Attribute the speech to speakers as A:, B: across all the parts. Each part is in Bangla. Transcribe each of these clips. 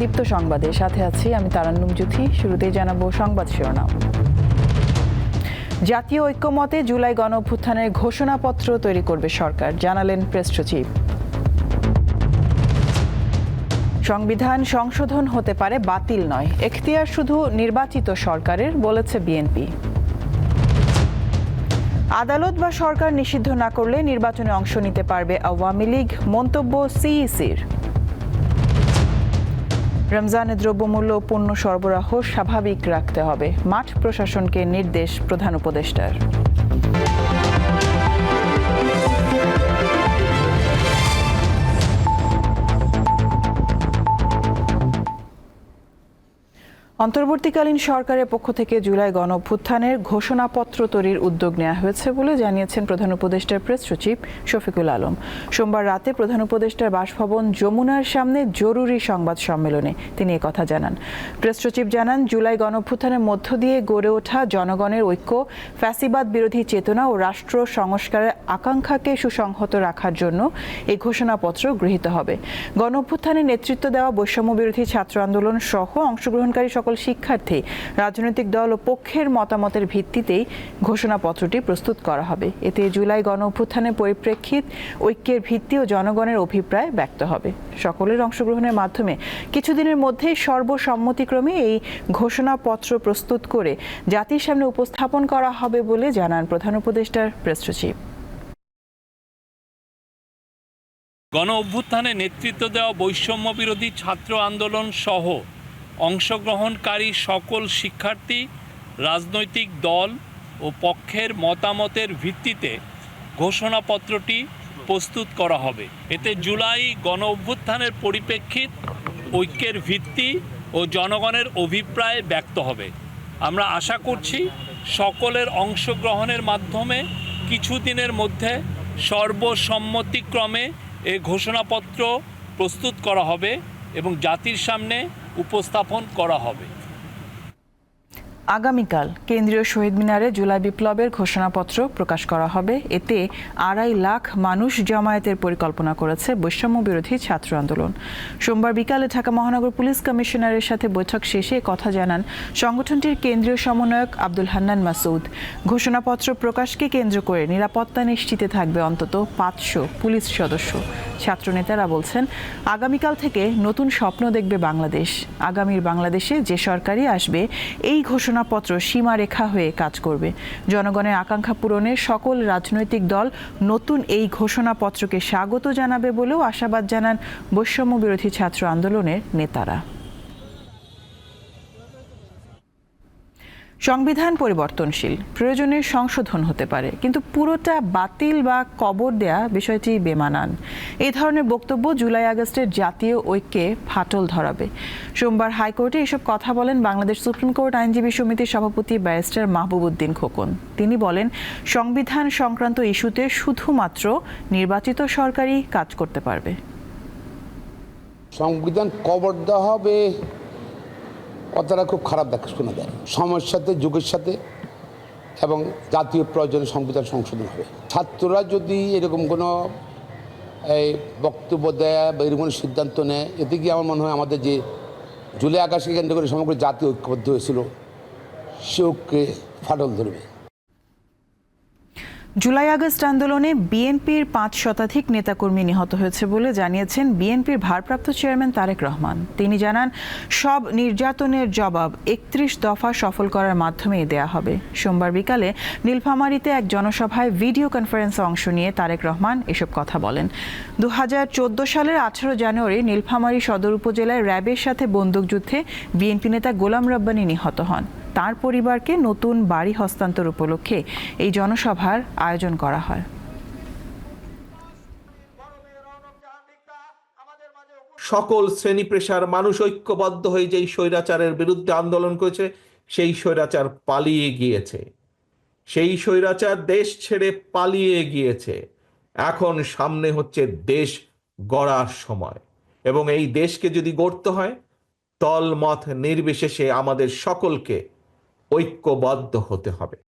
A: দীপ্ত সংবাদে। সাথে আছি আমি তারান্নুম জুথি শুরুতেই জানাব সংবাদ শিরোনাম। জাতীয় ঐক্যমতে জুলাই গণ অভ্যুত্থানের ঘোষণাপত্র তৈরি করবে সরকার, জানালেন প্রেস সচিব। সংবিধান সংশোধন হতে পারে বাতিল নয়। এখতিয়ার শুধু নির্বাচিত সরকারের, বলেছে বিএনপি। আদালত বা সরকার নিষিদ্ধ না করলে নির্বাচনে অংশ নিতে পারবে আওয়ামী লীগ, মন্তব্য সিইসির। রমজানে দ্রব্যমূল্য পণ্য সরবরাহ স্বাভাবিক রাখতে হবে। মাঠ প্রশাসনকে নির্দেশ প্রধান উপদেষ্টার। অন্তর্বর্তীকালীন সরকারের পক্ষ থেকে জুলাই গণ অভ্যুত্থানের ঘোষণাপত্র তৈরির উদ্যোগ নেওয়া হয়েছে বলে জানিয়েছেন প্রধান উপদেষ্টার প্রেস সচিব শফিকুল আলম। সোমবার রাতে প্রধান উপদেষ্টার বাসভবন যমুনার সামনে জরুরি সংবাদ সম্মেলনে তিনি কথা জানান। প্রেস সচিব জানান, জুলাই গণ অভ্যুত্থানের মধ্য দিয়ে গড়ে ওঠা জনগণের ঐক্য, ফ্যাসিবাদ বিরোধী চেতনা ও রাষ্ট্র সংস্কারের আকাঙ্ক্ষাকে সুসংহত রাখার জন্য এই ঘোষণাপত্র গৃহীত হবে। গণ অভ্যুত্থানে নেতৃত্ব দেওয়া বৈষম্য বিরোধী ছাত্র আন্দোলন সহ অংশগ্রহণকারী সকল শিক্ষার্থী, রাজনৈতিক দল ও পক্ষের মতামতের ভিত্তিতেই ঘোষণাপত্রটি প্রস্তুত করা হবে। এতে জুলাই গণ অভ্যুত্থানের পরিপ্রেক্ষিত ঐক্যের ভিত্তি ও জনগণের অভিপ্রায় ব্যক্ত হবে। সকলের অংশগ্রহণের মাধ্যমে কিছুদিনের মধ্যেই সর্বসম্মতিক্রমে এই ঘোষণাপত্র প্রস্তুত করে জাতির সামনে উপস্থাপন করা হবে বলে জানান প্রধান উপদেষ্টার প্রেস সচিব।
B: গণ অভ্যুত্থানে নেতৃত্ব দেওয়া বৈষম্য বিরোধী ছাত্র আন্দোলন সহ অংশগ্রহণকারী সকল শিক্ষার্থী, রাজনৈতিক দল ও পক্ষের মতামতের ভিত্তিতে ঘোষণাপত্রটি প্রস্তুত করা হবে। এতে জুলাই গণ অভ্যুত্থানের পরিপ্রেক্ষিত ঐক্যের ভিত্তি ও জনগণের অভিপ্রায় ব্যক্ত হবে। আমরা আশা করছি সকলের অংশগ্রহণের মাধ্যমে কিছুদিনের মধ্যে সর্বসম্মতিক্রমে এ ঘোষণাপত্র প্রস্তুত করা হবে এবং জাতির সামনে উপস্থাপন করা হবে।
A: আগামীকাল কেন্দ্রীয় শহীদ মিনারে জুলাই বিপ্লবের ঘোষণাপত্র প্রকাশ করা হবে। এতে আড়াই লাখ মানুষ জমায়েতের পরিকল্পনা করেছে বৈষম্য বিরোধী ছাত্র আন্দোলন। সোমবার বিকালে ঢাকা মহানগর পুলিশ কমিশনারের সাথে বৈঠক শেষে কথা জানান সংগঠনটির কেন্দ্রীয় সমন্বয়ক আব্দুল হান্নান মাসুদ ঘোষণাপত্র প্রকাশকে কেন্দ্র করে নিরাপত্তা নিশ্চিতে থাকবে অন্তত পাঁচশো পুলিশ সদস্য। ছাত্রনেতারা বলছেন, আগামীকাল থেকে নতুন স্বপ্ন দেখবে বাংলাদেশ। আগামীর বাংলাদেশে যে সরকারই আসবে, এই ঘোষণাপত্র সীমারেখা হয়ে কাজ করবে। জনগণের আকাঙ্ক্ষা পূরণে সকল রাজনৈতিক দল নতুন এই ঘোষণাপত্রকে স্বাগত জানাবে বলেও আশাবাদ জানান বৈষম্য বিরোধী ছাত্র আন্দোলনের নেতারা। সংবিধান পরিবর্তনশীল প্রয়োজনে সংশোধন হতে পারে, কিন্তু পুরোটা বাতিল বা কবর দেয়া বিষয়টি বেমানান। এই ধরনের বক্তব্য জুলাই আগস্টের জাতীয় ঐক্যে ফাটল ধরাবে। সোমবার হাইকোর্টে এসব কথা বলেন বাংলাদেশ সুপ্রিম কোর্ট আইনজীবী সমিতির সভাপতি ব্যারিস্টার মাহবুবুদ্দিন খোকন। তিনি বলেন, সংবিধান সংক্রান্ত ইস্যুতে শুধুমাত্র নির্বাচিত সরকারই কাজ করতে পারবে।
C: সংবিধান কবর দেওয়া হবে কথাটা খুব খারাপ দেখা শোনা যায়। সময়ের সাথে, যুগের সাথে এবং জাতীয় প্রয়োজনে সংবিধান সংশোধন হবে। ছাত্ররা যদি এরকম কোনো, এই বক্তব্য দেয় বা এরকম সিদ্ধান্ত নেয়, এতে কি আমার মনে হয় আমাদের যে জুলাই আকাশকে কেন্দ্র করে সমগ্র জাতীয় ঐক্যবদ্ধ হয়েছিল সে ঐক্যে ফাটল ধরবে?
A: জুলাই আগস্ট আন্দোলনে বিএনপির পাঁচ শতাধিক নেতাকর্মী নিহত হয়েছে বলে জানিয়েছেন বিএনপির ভারপ্রাপ্ত চেয়ারম্যান তারেক রহমান। তিনি জানান, সব নির্যাতনের জবাব একত্রিশ দফা সফল করার মাধ্যমেই দেয়া হবে। সোমবার বিকালে নীলফামারীতে এক জনসভায় ভিডিও কনফারেন্সে অংশ নিয়ে তারেক রহমান এসব কথা বলেন। দু হাজার চোদ্দ সালের আঠারো জানুয়ারি নীলফামারী সদর উপজেলায় র্যাবের সাথে বন্দুকযুদ্ধে বিএনপি নেতা গোলাম রব্বানী নিহত হন। তার পরিবারকে নতুন বাড়ি হস্তান্তর উপলক্ষে এই জনসভার আয়োজন করা হয়।
D: সকল শ্রেণি পেশার মানুষ ঐক্যবদ্ধ হয়ে যেই স্বৈরাচারের বিরুদ্ধে আন্দোলন করেছে, সেই স্বৈরাচার পালিয়ে গিয়েছে। সেই স্বৈরাচার দেশ ছেড়ে পালিয়ে গিয়েছে। এখন সামনে হচ্ছে দেশ গড়ার সময় এবং এই দেশকে যদি গড়তে হয় তলমত নির্বিশেষে আমাদের সকলকে ঐক্যবদ্ধ হতে হবে।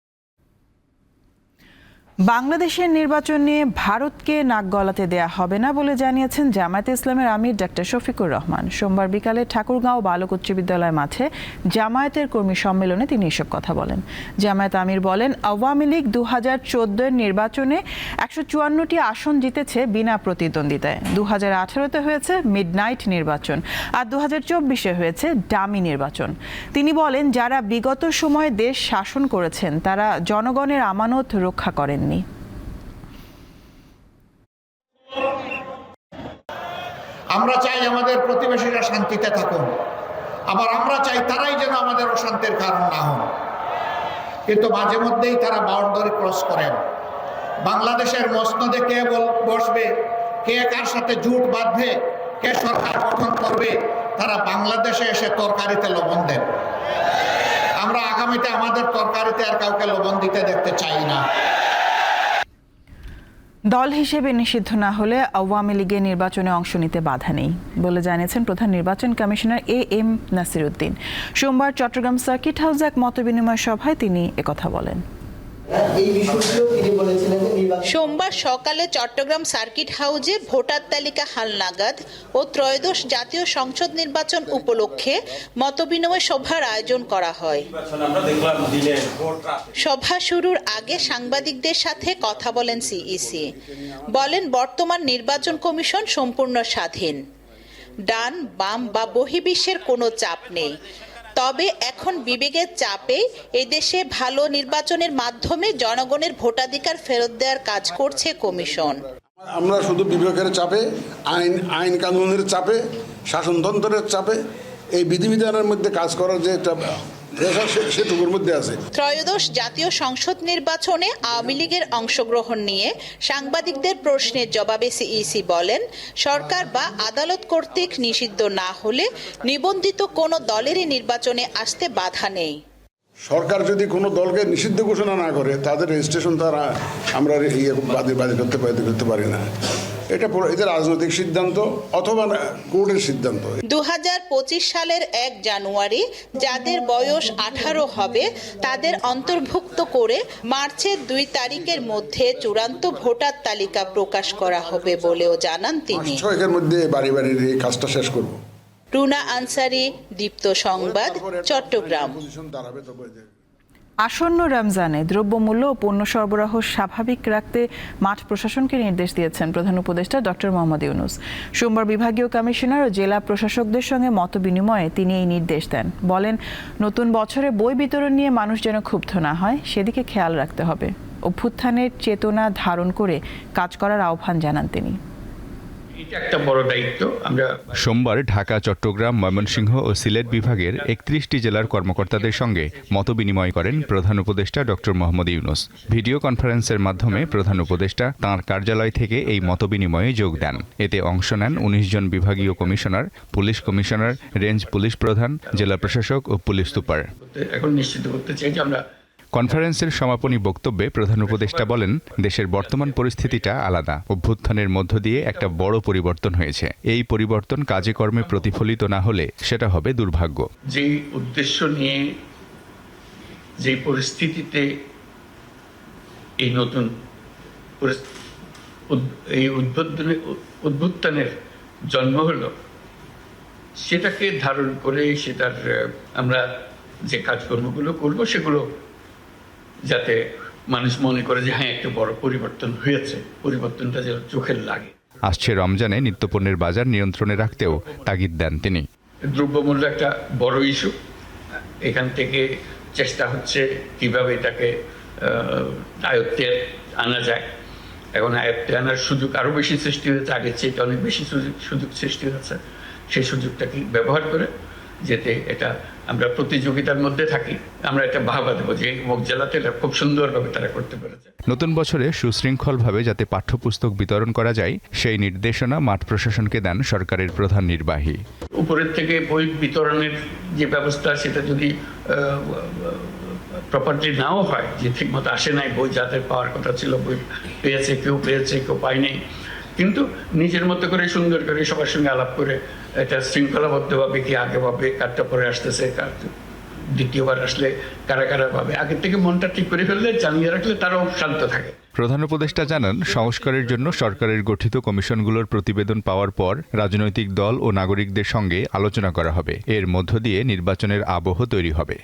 A: বাংলাদেশের নির্বাচন নিয়ে ভারতকে নাক গলাতে দেয়া হবে না বলে জানিয়েছেন জামায়াতে ইসলামের আমির ডাক্তার শফিকুর রহমান। সোমবার বিকালে ঠাকুরগাঁও বালক উচ্চ বিদ্যালয় মাঠে জামায়াতের কর্মী সম্মেলনে তিনি এসব কথা বলেন। জামায়াত আমির বলেন, আওয়ামী লীগ দু হাজার চোদ্দোর নির্বাচনে একশো চুয়ান্নটি আসন জিতেছে বিনা প্রতিদ্বন্দ্বিতায়। দু হাজার আঠারোতে হয়েছে মিডনাইট নির্বাচন আর দু হাজার চব্বিশে হয়েছে ডামি নির্বাচন। তিনি বলেন, যারা বিগত সময়ে দেশ শাসন করেছেন, তারা জনগণের আমানত রক্ষা করেননি
E: আমরা চাই আমাদের প্রতিবেশীরা শান্তিতে থাকুন। আবার আমরা চাই তারাই যেন আমাদের অশান্তির কারণ না হন। কিন্তু মাঝে মধ্যেই তারা বাউন্ডারি ক্রস করেন। বাংলাদেশের মসনদে কে বসবে? কে কার সাথে জুট বাঁধবে? কে সরকার গঠন করবে? তারা বাংলাদেশে এসে তরকারিতে লবণ দেন। আমরা আগামীতে আমাদের তরকারিতে আর কাউকে লবণ দিতে দেখতে চাই না।
A: দল হিসেবে নিষিদ্ধ না হলে আওয়ামী লীগের নির্বাচনে অংশ নিতে বাধা নেই বলে জানিয়েছেন প্রধান নির্বাচন কমিশনার এ এম নাসিরুদ্দিন। সোমবার চট্টগ্রাম সার্কিট হাউসে এক মতবিনিময় সভায় তিনি একথা বলেন।
F: সোমবার সকালে চট্টগ্রাম সার্কিট হাউজে ভোটার তালিকা হালনাগাদ ও ত্রয়োদশ জাতীয় সংসদ নির্বাচন উপলক্ষে মতবিনিময় সভার আয়োজন করা হয়। সভা শুরুর আগে সাংবাদিকদের সাথে কথা বলেন সিইসি বলেন বর্তমান নির্বাচন কমিশন সম্পূর্ণ স্বাধীন। ডান বাম বা বহির্বিশ্বের কোনো চাপ নেই। তবে এখন বিবেকের চাপে এদেশে ভালো নির্বাচনের মাধ্যমে জনগণের ভোটাধিকার ফেরত দেওয়ার কাজ করছে কমিশন।
G: আমরা শুধু বিবেকের চাপে, আইন আইন কানুনের চাপে, শাসনতন্ত্রের চাপে এই বিধিবিধানের মধ্যে কাজ করার যে একটা সেটুকুর মধ্যে আছে।
F: ত্রয়োদশ জাতীয় সংসদ নির্বাচনে আওয়ামী লীগের অংশগ্রহণ নিয়ে সাংবাদিকদের প্রশ্নের জবাবে সিইসি বলেন সরকার বা আদালত কর্তৃক নিষিদ্ধ না হলে নিবন্ধিত কোনো দলেরই নির্বাচনে আসতে বাধা নেই।
G: সরকার যদি কোনো দলকে নিষিদ্ধ ঘোষণা না করে তাদের রেজিস্ট্রেশন তারা আমরা ইয়ে বাদে বাদে করতে করতে পারি না। এটা রাজনৈতিক সিদ্ধান্ত অথবা কোর্টের সিদ্ধান্ত।
F: দু সালের এক জানুয়ারি যাদের বয়স আঠারো হবে তাদের অন্তর্ভুক্ত করে মার্চের দুই তারিখের মধ্যে চূড়ান্ত ভোটার তালিকা প্রকাশ করা হবে বলেও জানান তিনি।
G: ছয়েকের মধ্যে বাড়ি বাড়ির এই কাজটা শেষ করব।
F: রুনা আনসারি দীপ্ত সংবাদ চট্টগ্রাম।
A: আসন্ন রমজানে দ্রব্যমূল্য ও পণ্য সরবরাহ স্বাভাবিক রাখতে মাঠ প্রশাসনকে নির্দেশ দিয়েছেন প্রধান উপদেষ্টা ডক্টর মোহাম্মদ ইউনুস। সোমবার বিভাগীয় কমিশনার ও জেলা প্রশাসকদের সঙ্গে মত বিনিময়ে তিনি এই নির্দেশ দেন। বলেন, নতুন বছরে বই বিতরণ নিয়ে মানুষ যেন ক্ষুব্ধ না হয়, সেদিকে খেয়াল রাখতে হবে। অভ্যুত্থানের চেতনা ধারণ করে কাজ করার আহ্বান জানান তিনি
H: এটা একটা বড় দায়িত্ব আমরা
I: সোমবার ঢাকা চট্টগ্রাম ময়মনসিংহ ও সিলেট বিভাগের একত্রিশটি জেলার কর্মকর্তাদের সঙ্গে মতবিনিময় করেন প্রধান উপদেষ্টা ডক্টর মোহাম্মদ ইউনুস। ভিডিও কনফারেন্সের মাধ্যমে প্রধান উপদেষ্টা তাঁর কার্যালয় থেকে এই মতবিনিময়ে যোগ দেন। এতে অংশ নেন উনিশ জন বিভাগীয় commissioner police commissioner range police প্রধান জেলা প্রশাসক ও পুলিশ সুপার।
H: এখন নিশ্চিত করতে চাই যে আমরা
I: কনফারেন্সের সমাপনী বক্তব্যে প্রধান উপদেষ্টা বলেন, দেশের বর্তমান পরিস্থিতিটা আলাদা। অভ্যুত্থানের মধ্য দিয়ে একটা বড় পরিবর্তন হয়েছে। এই পরিবর্তন কাজে কর্মে প্রতিফলিত না হলে সেটা হবে দুর্ভাগ্য।
H: যে উদ্দেশ্য নিয়ে, যে পরিস্থিতিতে এই নতুন এই উদ্বোধনের উদ্বুত্থানের জন্ম হলো, সেটাকে ধারণ করে সেটার, আমরা যে কাজকর্মগুলো করব সেগুলো যাতে মানুষ মনে করে যে হ্যাঁ একটা বড় পরিবর্তন হয়েছে। পরিবর্তনটা যেন চোখের লাগে।
I: আসছে রমজানে নিত্যপণ্যের বাজার নিয়ন্ত্রণে রাখতেও তাগিদ দেন তিনি।
H: দ্রব্যমূল্য একটা বড় ইস্যু। এখান থেকে চেষ্টা হচ্ছে কীভাবে এটাকে আয়ত্তে আনা যায়। এখন আয়ত্তে আনার সুযোগ আরও বেশি সৃষ্টি হয়েছে। আগের চেয়ে অনেক বেশি সুযোগ সুযোগ সৃষ্টি হয়েছে। সেই সুযোগটাকে ব্যবহার করে যেতে এটা আমরা প্রতিযোগিতার মধ্যে থাকি। আমরা এটা ভাবা দেবো যে মুখ জেলাতে খুব সুন্দরভাবে তারা করতে পেরেছে।
I: নতুন বছরে সুশৃঙ্খলভাবে যাতে পাঠ্যপুস্তক বিতরণ করা যায় সেই নির্দেশনা মাঠ প্রশাসনকে দেন সরকারের প্রধান নির্বাহী।
H: উপরের থেকে বই বিতরণের যে ব্যবস্থা সেটা যদি প্রপারলি নাও হয় যে ঠিকমতো আসে নাই বই যাদের পাওয়ার কথা ছিল বই পেয়েছে কেউ পেয়েছে কেউ পায়নি কিন্তু নিজের মতো করে সুন্দর করে সবার সঙ্গে আলাপ করে এটা শৃঙ্খলাবদ্ধভাবে কি আগে ভাবে কারটা পরে আসতেছে, কার দ্বিতীয়বার আসলে কারা কারা পাবে আগের থেকে মনটা ঠিক করে ফেললে, জানিয়ে রাখলে তারাও শান্ত থাকে।
I: প্রধান উপদেষ্টা জানান, সংস্কারের জন্য সরকারের গঠিত কমিশনগুলোর প্রতিবেদন পাওয়ার পর রাজনৈতিক দল ও নাগরিকদের সঙ্গে আলোচনা করা হবে। এর মধ্য দিয়ে নির্বাচনের আবহ তৈরি হবে।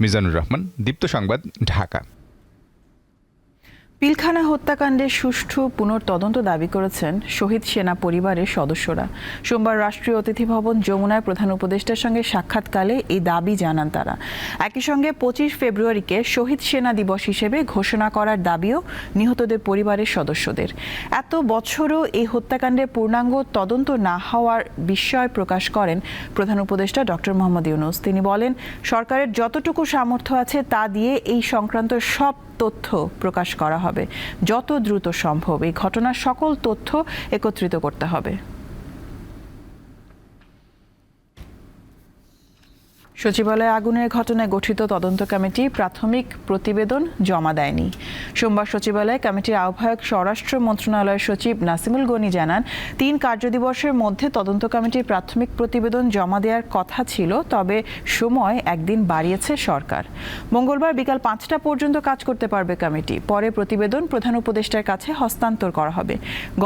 I: মিজানুর রহমান, দীপ্ত সংবাদ, ঢাকা।
A: পিলখানা হত্যাকাণ্ডের সুষ্ঠু পুনর্তদন্ত দাবি করেছেন শহীদ সেনা পরিবারের সদস্যরা। সোমবার রাষ্ট্রীয় অতিথি ভবন যমুনায় প্রধান উপদেষ্টার সঙ্গে সাক্ষাৎকালে এই দাবি জানান তারা। একই সঙ্গে পঁচিশ ফেব্রুয়ারিকে শহীদ সেনা দিবস হিসেবে ঘোষণা করার দাবিও নিহতদের পরিবারের সদস্যদের। এত বছরও এই হত্যাকাণ্ডের পূর্ণাঙ্গ তদন্ত না হওয়ার বিস্ময় প্রকাশ করেন প্রধান উপদেষ্টা ডক্টর মোহাম্মদ ইউনুস। তিনি বলেন, সরকারের যতটুকু সামর্থ্য আছে তা দিয়ে এই সংক্রান্ত সব তথ্য প্রকাশ করা হবে। যত দ্রুত সম্ভব এই ঘটনার সকল তথ্য একত্রিত করতে হবে। সচিবালয়ে আগুনের ঘটনায় গঠিত তদন্ত কমিটি প্রাথমিক প্রতিবেদন জমা দেয়নি। সোমবার সচিবালয়ে কমিটির আহ্বায়ক স্বরাষ্ট্র মন্ত্রণালয়ের সচিব নাসিমুল গনি জানান, তিন কার্যদিবসের মধ্যে তদন্ত কমিটির প্রাথমিক প্রতিবেদন জমা দেওয়ার কথা ছিল, তবে সময় একদিন বাড়িয়েছে সরকার। মঙ্গলবার বিকাল পাঁচটা পর্যন্ত কাজ করতে পারবে কমিটি। পরে প্রতিবেদন প্রধান উপদেষ্টার কাছে হস্তান্তর করা হবে।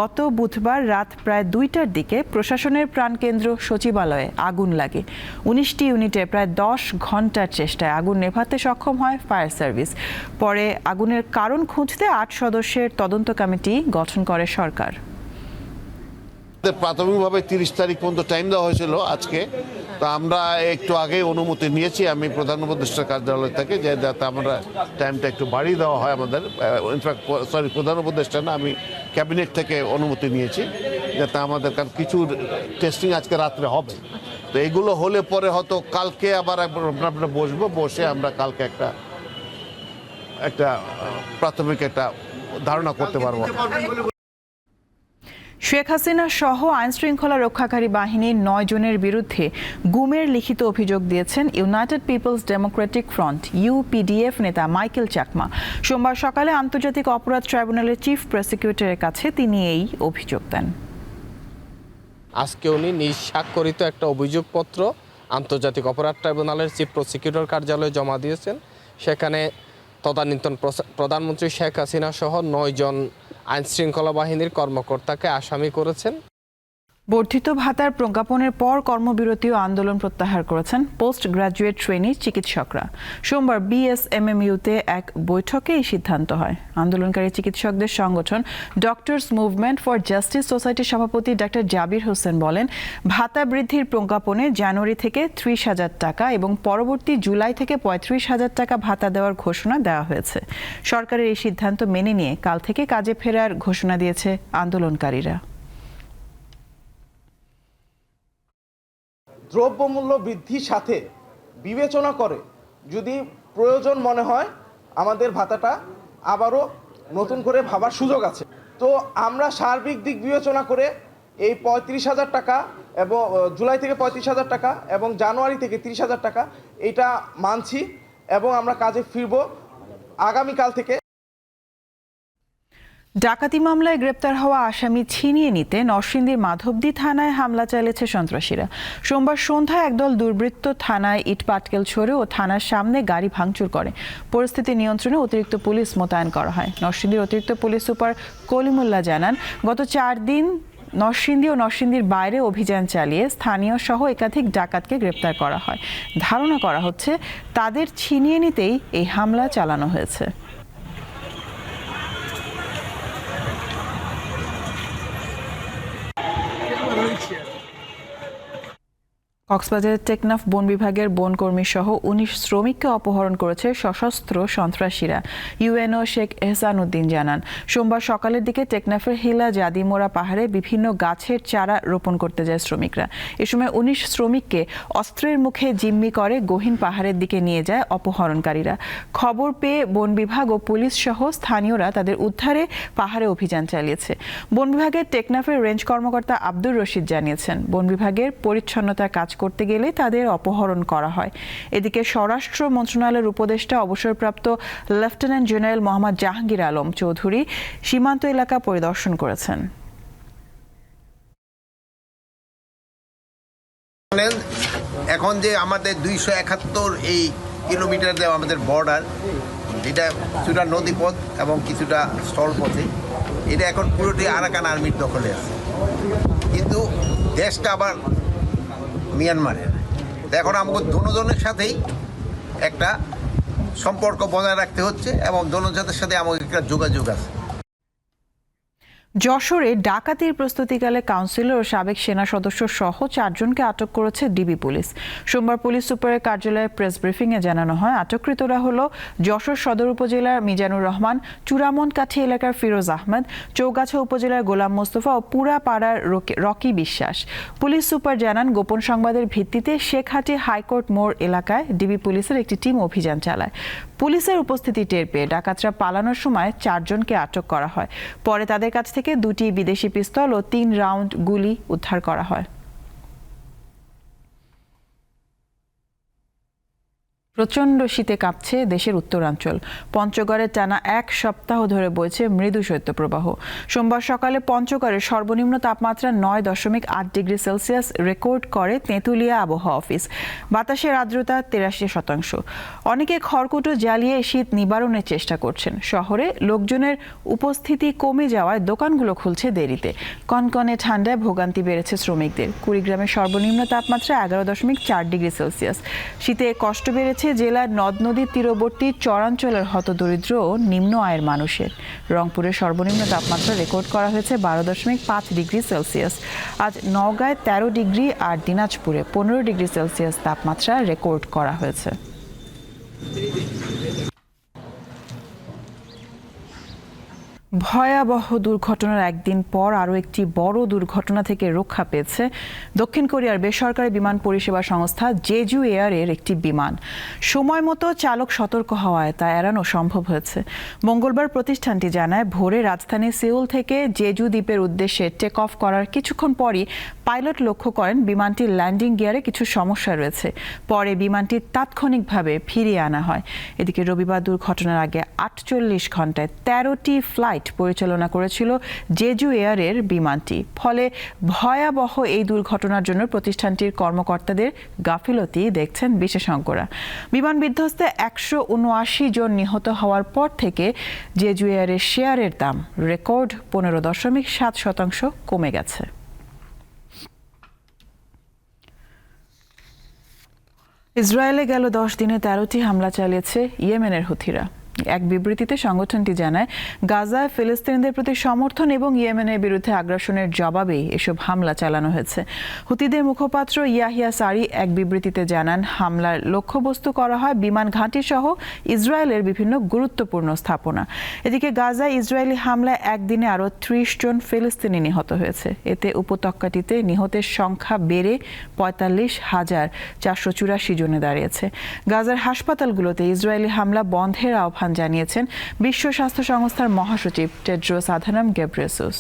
A: গত বুধবার রাত প্রায় দুইটার দিকে প্রশাসনের প্রাণকেন্দ্র সচিবালয়ে আগুন লাগে। উনিশটি ইউনিটে প্রায় দশ ঘণ্টার চেষ্টায় আগুন নেভাতে সক্ষম হয় ফায়ার সার্ভিস। পরে আগুনের কারণ খুঁজতে আট সদস্যের তদন্ত কমিটি গঠন করে সরকার।
J: প্রাথমিকভাবে তিরিশ তারিখ পর্যন্ত টাইম দেওয়া হয়েছিল আজকে। তো আমরা একটু আগে অনুমতি নিয়েছি, আমি প্রধান উপদেষ্টার কার্যালয় থেকে, যে যাতে আমরা টাইমটা একটু বাড়িয়ে দেওয়া হয় আমাদের। ইনফ্যাক্ট সরি প্রধান উপদেষ্টা না, আমি ক্যাবিনেট থেকে অনুমতি নিয়েছি, যাতে আমাদের কারণ কিছু টেস্টিং আজকে রাত্রে হবে। তো এগুলো হলে পরে হয়তো কালকে আবার একবার আমরা বসবো বসে আমরা কালকে একটা একটা প্রাথমিক একটা ধারণা করতে পারব।
A: শেখ হাসিনা সহ আইন শৃঙ্খলা রক্ষাকারী বাহিনীর নয় জনের বিরুদ্ধে গুমের লিখিত অভিযোগ দিয়েছেন United Peoples Democratic Front UPDF নেতা মাইকেল চাকমা। সোমবার সকালে আন্তর্জাতিক অপরাধ ট্রাইব্যুনালের চিফ প্রসিকিউটরের কাছে তিনি এই অভিযোগ দেন।
K: আজকে উনি নিঃস্বাক্ষরিত একটা অভিযোগপত্র আন্তর্জাতিক অপরাধ ট্রাইব্যুনালের চিফ প্রসিকিউটর কার্যালয়ে জমা দিয়েছেন। সেখানে তদানীন্তন প্রধানমন্ত্রী শেখ হাসিনা সহ নয়জন আইনশৃঙ্খলা বাহিনীর কর্মকর্তাকে আসামি করেছেন।
A: বর্ধিত ভাতার প্রজ্ঞাপনের পর কর্মবিরতি ও আন্দোলন প্রত্যাহার করেছেন পোস্ট গ্রাজুয়েট ট্রেনি চিকিৎসকরা। সোমবার বিএসএমএমইউতে এক বৈঠকে এই সিদ্ধান্ত হয়। আন্দোলনকারী চিকিৎসকদের সংগঠন ডক্টরস মুভমেন্ট ফর জাস্টিস সোসাইটির সভাপতি ডাক্তার জাবির হোসেন বলেন, ভাতা বৃদ্ধির প্রজ্ঞাপনে জানুয়ারি থেকে ত্রিশ হাজার টাকা এবং পরবর্তী জুলাই থেকে পঁয়ত্রিশ হাজার টাকা ভাতা দেওয়ার ঘোষণা দেওয়া হয়েছে। সরকারের এই সিদ্ধান্ত মেনে নিয়ে কাল থেকে কাজে ফেরার ঘোষণা দিয়েছে আন্দোলনকারীরা।
L: দ্রব্যমূল্য বৃদ্ধির সাথে বিবেচনা করে যদি প্রয়োজন মনে হয়, আমাদের ভাতাটা আবারও নতুন করে ভাবার সুযোগ আছে। তো আমরা সার্বিক দিক বিবেচনা করে এই পঁয়ত্রিশ হাজার টাকা এবং জুলাই থেকে পঁয়ত্রিশ হাজার টাকা এবং জানুয়ারি থেকে তিরিশ হাজার টাকা এটা মানছি এবং আমরা কাজে ফিরব আগামীকাল থেকে।
A: ডাকাতি মামলায় গ্রেপ্তার হওয়া আসামি ছিনিয়ে নিতে নরসিংদীর মাধবদী থানায় হামলা চালিয়েছে সন্ত্রাসীরা। সোমবার সন্ধ্যায় একদল দুর্বৃত্ত থানায় ইট পাটকেল ছড়ে ও থানার সামনে গাড়ি ভাঙচুর করে। পরিস্থিতি নিয়ন্ত্রণে অতিরিক্ত পুলিশ মোতায়েন করা হয়। নরসিংদীর অতিরিক্ত পুলিশ সুপার কলিমুল্লাহ জানান, গত চার দিন নরসিংদী ও নরসিংদীর বাইরে অভিযান চালিয়ে স্থানীয় সহ একাধিক ডাকাতকে গ্রেপ্তার করা হয়। ধারণা করা হচ্ছে, তাদের ছিনিয়ে নিতেই এই হামলা চালানো হয়েছে। কক্সবাজারের টেকনাফ বন বিভাগের বন কর্মী সহ উনিশ শ্রমিককে অপহরণ করেছে সশস্ত্র সন্ত্রাসীরা, ইউএনও শেখ এহসান উদ্দিন জানান। সোমবার সকালের দিকে টেকনাফের হিলা জাদিমোড়া পাহাড়ে বিভিন্ন গাছের চারা রোপণ করতে যায় শ্রমিকরা। এ সময় উনিশ শ্রমিককে অস্ত্রের মুখে জিম্মি করে গহীন পাহাড়ের দিকে নিয়ে যায় অপহরণকারীরা। খবর পেয়ে বন বিভাগ ও পুলিশ সহ স্থানীয়রা তাদের উদ্ধারে পাহাড়ে অভিযান চালিয়েছে। বন বিভাগের টেকনাফের রেঞ্জ কর্মকর্তা আব্দুর রশিদ জানিয়েছেন, বন বিভাগের পরিচ্ছন্নতার কাজ করতে গেলে তাদের অপহরণ করা হয়। এদিকে স্বরাষ্ট্র মন্ত্রণালয়ের উপদেষ্টা অবসরপ্রাপ্ত লেফটেন্যান্ট জেনারেল মোহাম্মদ জাহাঙ্গীর আলম চৌধুরী সীমান্ত এলাকা পরিদর্শন করেছেন।
M: এখন যে আমাদের দুইশো একাত্তর এই কিলোমিটার দেওয়া আমাদের বর্ডার যেটা কিছুটা নদীপথ এবং কিছুটা স্থলপথে। এটা এখন পুরোটি আরাকান আর্মির দখলে আছে। কিন্তু দেশটা আবার মিয়ানমারের। এখন আমাদের দুজনের সাথেই একটা সম্পর্ক বজায় রাখতে হচ্ছে এবং দুজনের সাথে আমাদের একটা যোগাযোগ আছে।
A: যশোরে ডাকাতির প্রস্তুতিকালে কাউন্সিলর ও সাবেক সেনা সদস্য সহ চারজনকে আটক করেছে ডিবি পুলিশ। সোমবার পুলিশ সুপারের কার্যালয়ে প্রেস ব্রিফিংয়ে জানানো হয়, আটককৃতরা হল যশোর সদর উপজেলার মিজানুর রহমান, চূড়ামনকাঠি এলাকার ফিরোজ আহমেদ, চৌগাছা উপজেলার গোলাম মোস্তফা ও পুরাপাড়ার রকি- রকি বিশ্বাস। পুলিশ সুপার জানান, গোপন সংবাদের ভিত্তিতে শেখহাটি হাইকোর্ট মোড় এলাকায় ডিবি পুলিশের একটি টিম অভিযান চালায়। পুলিশের উপস্থিতি টের পেয়ে ডাকাতরা পালানোর সময় চারজনকে আটক করা হয়। পরে তাদের কাছ থেকে দুটি বিদেশি পিস্তল ও তিন রাউন্ড গুলি উদ্ধার করা হয়। প্রচণ্ড শীতে কাঁপছে দেশের উত্তরাঞ্চল। পঞ্চগড়ে টানা এক সপ্তাহ ধরে বইছে মৃদু শৈত্যপ্রবাহ। সোমবার সকালে পঞ্চগড়ের সর্বনিম্ন তাপমাত্রা নয় দশমিক আট ডিগ্রি সেলসিয়াস রেকর্ড করে তেঁতুলিয়া আবহাওয়া অফিস। বাতাসের আর্দ্রতা তেরাশি শতাংশ। অনেকে খড়কুটো জ্বালিয়ে শীত নিবারণের চেষ্টা করছেন। শহরে লোকজনের উপস্থিতি কমে যাওয়ায় দোকানগুলো খুলছে দেরিতে। কনকনে ঠান্ডায় ভোগান্তি বেড়েছে শ্রমিকদের। কুড়িগ্রামের সর্বনিম্ন তাপমাত্রা এগারো দশমিক চার ডিগ্রি সেলসিয়াস। শীতে কষ্ট বেড়েছে জেলার নদ নদীর তীরবর্তী চরাঞ্চলের হতদরিদ্র নিম্ন আয়ের মানুষের। রংপুরের সর্বনিম্ন তাপমাত্রা রেকর্ড করা হয়েছে বারো দশমিক পাঁচ ডিগ্রি সেলসিয়াস। আজ নওগাঁয় তেরো ডিগ্রি আর দিনাজপুরে পনেরো ডিগ্রি সেলসিয়াস তাপমাত্রা রেকর্ড করা হয়েছে। ভয়াবহ দুর্ঘটনার একদিন পর আরও একটি বড় দুর্ঘটনা থেকে রক্ষা পেয়েছে দক্ষিণ কোরিয়ার বেসরকারি বিমান পরিষেবা সংস্থা জেজু এয়ারের একটি বিমান। সময় মতো চালক সতর্ক হওয়ায় তা এড়ানো সম্ভব হয়েছে। মঙ্গলবার প্রতিষ্ঠানটি জানায়, ভোরে রাজধানী সিউল থেকে জেজু দ্বীপের উদ্দেশ্যে টেক অফ করার কিছুক্ষণ পরই পাইলট লক্ষ্য করেন বিমানটির ল্যান্ডিং গিয়ারে কিছু সমস্যা রয়েছে। পরে বিমানটি তাৎক্ষণিকভাবে ফিরিয়ে আনা হয়। এদিকে রবিবার দুর্ঘটনার আগে আটচল্লিশ ঘন্টায় তেরোটি ফ্লাইট পরিচালনা করেছিল জেজু এয়ারের বিমানটি। ফলে ভয়াবহ এই দুর্ঘটনার জন্য প্রতিষ্ঠানটির কর্মকর্তাদের গাফিলতি দেখছেন বিশেষজ্ঞরা। বিমান বিধ্বস্তে একশো উনআশি জন নিহত হওয়ার পর থেকে জেজু এয়ারের শেয়ারের দাম রেকর্ড পনেরো দশমিক সাত শতাংশ কমে গেছে। ইসরায়েলে গেল দশ দিনে তেরোটি হামলা চালিয়েছে ইয়েমেনের হুথিরা। এক বিবৃতিতে সংগঠনটি জানায়, গাজায় ফিলিস্তিনিদের প্রতি সমর্থন এবং ইয়েমেনের বিরুদ্ধে আগ্রাসনের জবাবেই এসব হামলা চালানো হয়েছে। হুতিদের মুখপাত্র ইয়াহিয়া সারি এক বিবৃতিতে জানান, হামলার লক্ষ্যবস্তু করা হয় বিমান ঘাঁটি সহ ইসরায়েলের বিভিন্ন গুরুত্বপূর্ণ স্থাপনা। এদিকে গাজায় ইসরায়েলি হামলায় একদিনে আরও ত্রিশ জন ফিলিস্তিনি নিহত হয়েছে। এতে উপত্যকাটিতে নিহতের সংখ্যা বেড়ে পঁয়তাল্লিশ হাজার চারশো চুরাশি জনে দাঁড়িয়েছে। গাজার হাসপাতালগুলোতে ইসরায়েলি হামলা বন্ধের আহ্বান জানিয়েছেন বিশ্ব স্বাস্থ্য সংস্থার মহাসচিব টেড্রোস আধানাম গেব্রেসুস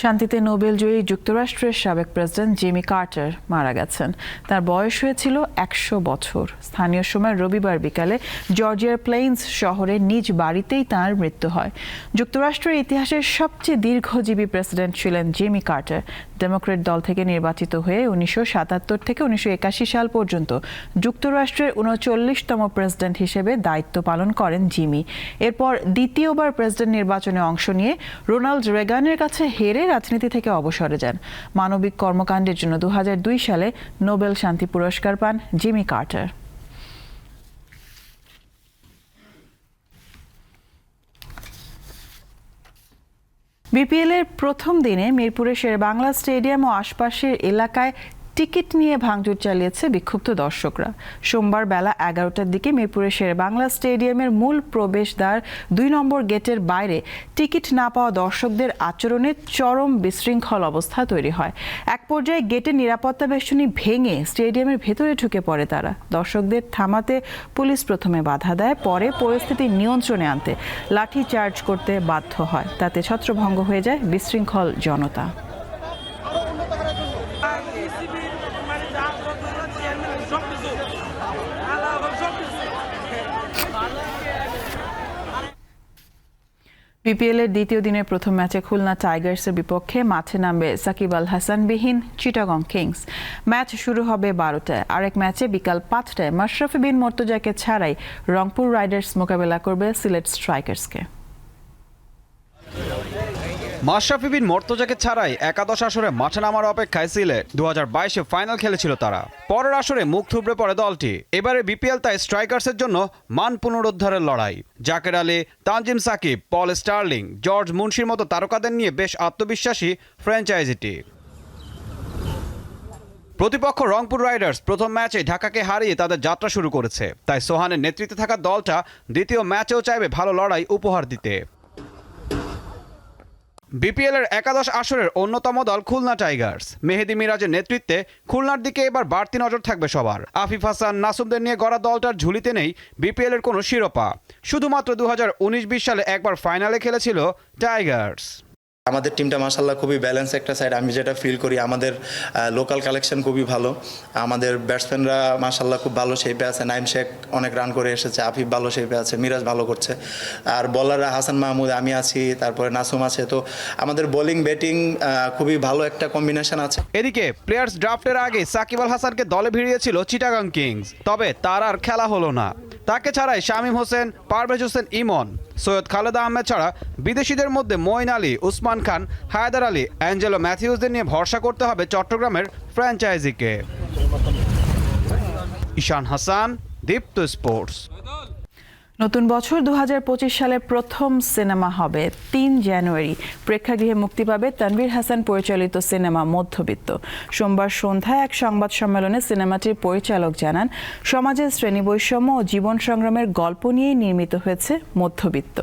A: শান্তিতে নোবেলজয়ী যুক্তরাষ্ট্রের সাবেক প্রেসিডেন্ট জিমি কার্টার মারা গেছেন। তার বয়স হয়েছিল একশো বছর। স্থানীয় সময় রবিবার বিকালে জর্জিয়ার প্লেইন্স শহরে নিজ বাড়িতেই তার মৃত্যু হয়। যুক্তরাষ্ট্রের ইতিহাসের সবচেয়ে দীর্ঘজীবী প্রেসিডেন্ট ছিলেন জিমি কার্টার। ডেমোক্রেট দল থেকে নির্বাচিত হয়ে উনিশশো সাতাত্তর থেকে উনিশশো একাশি সাল পর্যন্ত যুক্তরাষ্ট্রের উনচল্লিশতম প্রেসিডেন্ট হিসেবে দায়িত্ব পালন করেন জিমি। এরপর দ্বিতীয়বার প্রেসিডেন্ট নির্বাচনে অংশ নিয়ে রোনাল্ড রেগানের কাছে হেরে রাজনীতি থেকে অবসরে যান। মানবিক কর্মকাণ্ডের জন্য দু সালে নোবেল শান্তি পুরস্কার পান জিমি কার্টার। বিপিএলের প্রথম দিনে মিরপুরের শের বাংলা স্টেডিয়াম ও আশপাশের এলাকায় টিকিট নিয়ে ভাঙচুর চালিয়েছে বিক্ষুব্ধ দর্শকরা। সোমবার বেলা এগারোটার দিকে মিরপুরের শের বাংলা স্টেডিয়ামের মূল প্রবেশদ্বার দুই নম্বর গেটের বাইরে টিকিট না পাওয়া দর্শকদের আচরণে চরম বিশৃঙ্খল অবস্থা তৈরি হয়। এক পর্যায়ে গেটের নিরাপত্তা বেষ্টনী ভেঙে স্টেডিয়ামের ভেতরে ঢুকে পড়ে তারা। দর্শকদের থামাতে পুলিশ প্রথমে বাধা দেয়, পরে পরিস্থিতি নিয়ন্ত্রণে আনতে লাঠি চার্জ করতে বাধ্য হয়। তাতে ছত্রভঙ্গ হয়ে যায় বিশৃঙ্খল জনতা। বিপিএল এর দ্বিতীয় দিনের প্রথম ম্যাচে খুলনা টাইগার্সের বিপক্ষে মাঠে নামবে সাকিব আল হাসানবিহীন চিটাগং কিংস। ম্যাচ শুরু হবে বারোটায়। আরেক ম্যাচে বিকাল পাঁচটায় মাশরাফি বিন মর্তজাকে ছাড়াই রংপুর রাইডার্স মোকাবেলা করবে সিলেট স্ট্রাইকার্সকে।
N: মাশরাফি বিন মর্তজাকে ছাড়াই একাদশ আসরে মাঠে নামার অপেক্ষায় সিলেট। দু বাইশে ফাইনাল খেলেছিল তারা। পরের আসরে মুখ থুবড়ে পড়ে দলটি। এবারে বিপিএল তাই স্ট্রাইকার্সের জন্য মান পুনরুদ্ধারের লড়াই। Jaker Ali, Tanzim Sakib, Paul Stirling, George মুন্সির মতো তারকাদের নিয়ে বেশ আত্মবিশ্বাসী ফ্র্যাঞ্চাইজিটি। প্রতিপক্ষ রংপুর রাইডার্স প্রথম ম্যাচে ঢাকাকে হারিয়ে তাদের যাত্রা শুরু করেছে। তাই সোহানের নেতৃত্বে থাকা দলটা দ্বিতীয় ম্যাচেও চাইবে ভালো লড়াই উপহার দিতে। বিপিএল এর একাদশ আসরের অন্যতম দল খুলনা টাইগার্স। মেহেদি মিরাজের নেতৃত্বে খুলনার দিকে এবার বাড়তি নজর থাকবে সবার। আফিফ হাসান, নাসুমদের নিয়ে গড়া দলটার ঝুলিতে নেই বিপিএল এর কোনো শিরোপা। শুধুমাত্র দু হাজার সালে একবার ফাইনালে খেলেছিল টাইগার্স।
O: আমাদের টিমটা মাসাল্লাহ খুবই ব্যালেন্স একটা সাইড আমি যেটা ফিল করি, আমাদের লোকাল কালেকশন খুবই ভালো। আমাদের ব্যাটসম্যানরা মাসাল্লাহ খুব ভালো শেপে আছে। নাইম শেখ অনেক রান করে এসেছে, আফিফ ভালো শেপে আছে, মিরাজ ভালো করছে। আর বলাররা হাসান মাহমুদ, আমি আছি, তারপরে নাসুম আছে। তো আমাদের বোলিং ব্যাটিং খুবই ভালো একটা কম্বিনেশন আছে।
N: এদিকে প্লেয়ার্স ড্রাফটের আগে সাকিব আল হাসানকে দলে ভিড়িয়েছিল চিটাগাং কিংস তবে তার আর খেলা হলো না। তাকে ছাড়াই শামীম হোসেন, পারভেজ হোসেন, ইমন, সৈয়দ খালেদা আহমেদ ছাড়া বিদেশিদের মধ্যে মঈন আলী, উসমান খান, হায়দার আলী, অ্যাঞ্জেলো ম্যাথিউসদের নিয়ে ভরসা করতে হবে চট্টগ্রামের ফ্র্যাঞ্চাইজিকে। ঈশান হাসান, দীপ্ত স্পোর্টস।
A: নতুন বছর দু হাজার পঁচিশ সালের প্রথম সিনেমা হবে তিন জানুয়ারি। প্রেক্ষাগৃহে মুক্তি পাবে তানভীর হাসান পরিচালিত সিনেমা মধ্যবিত্ত। সোমবার সন্ধ্যায় এক সংবাদ সম্মেলনে সিনেমাটির পরিচালক জানান, সমাজের শ্রেণি বৈষম্য ও জীবন সংগ্রামের গল্প নিয়েই নির্মিত হয়েছে মধ্যবিত্ত।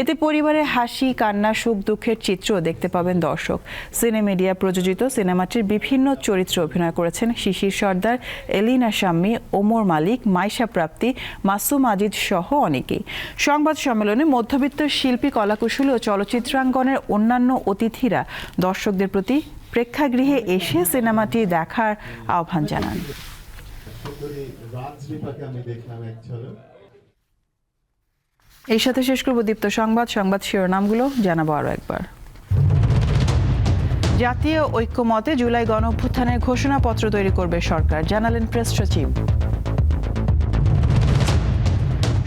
A: এতে পরিবারের হাসি, কান্না, সুখ, দুঃখের চিত্র দেখতে পাবেন দর্শক। সিনেমিডিয়া প্রযোজিত সিনেমাটির বিভিন্ন চরিত্রে অভিনয় করেছেন শিশির সর্দার, এলিনা শাম্মী, ওমর মালিক, মাইশা প্রাপ্তি, মাসুম আজিজ সহ অনেকেই সংবাদ সম্মেলনে মধ্যবিত্ত শিল্পী কলাকুশলী ও চলচ্চিত্রাঙ্গনের অন্যান্য অতিথিরা দর্শকদের প্রতি প্রেক্ষাগৃহে এসে সিনেমাটি দেখার আহ্বান জানান। এই সাথে শেষ করব দীপ্ত সংবাদ। সংবাদ শিরোনামগুলো জানাব আরও একবার। জাতীয় ঐক্যমতে জুলাই গণ অভ্যুত্থানের ঘোষণাপত্র তৈরি করবে সরকার, জানালেন প্রেস সচিব।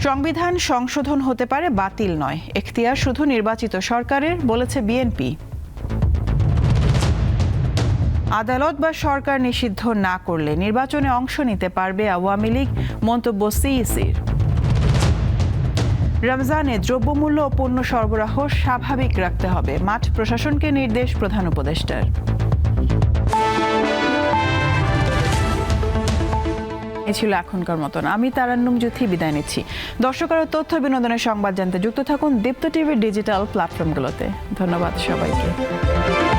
A: সংবিধান সংশোধন হতে পারে, বাতিল নয়। এখতিয়ার শুধু নির্বাচিত সরকারের, বলেছে বিএনপি। আদালত বা সরকার নিষিদ্ধ না করলে নির্বাচনে অংশ নিতে পারবে আওয়ামী লীগ, মন্তব্য সিইসির। রমজানে দ্রব্যমূল্য ও পণ্য সরবরাহ স্বাভাবিক রাখতে হবে, মাঠ প্রশাসনকে নির্দেশ প্রধান উপদেষ্টার। ছিল এখনকার মতন। আমি তারান্নুম যুথি বিদায় নিচ্ছি। দর্শক তথ্য বিনোদনের সংবাদ জানতে যুক্ত থাকুন দীপ্ত টিভির ডিজিটাল প্ল্যাটফর্মগুলোতে। ধন্যবাদ সবাইকে।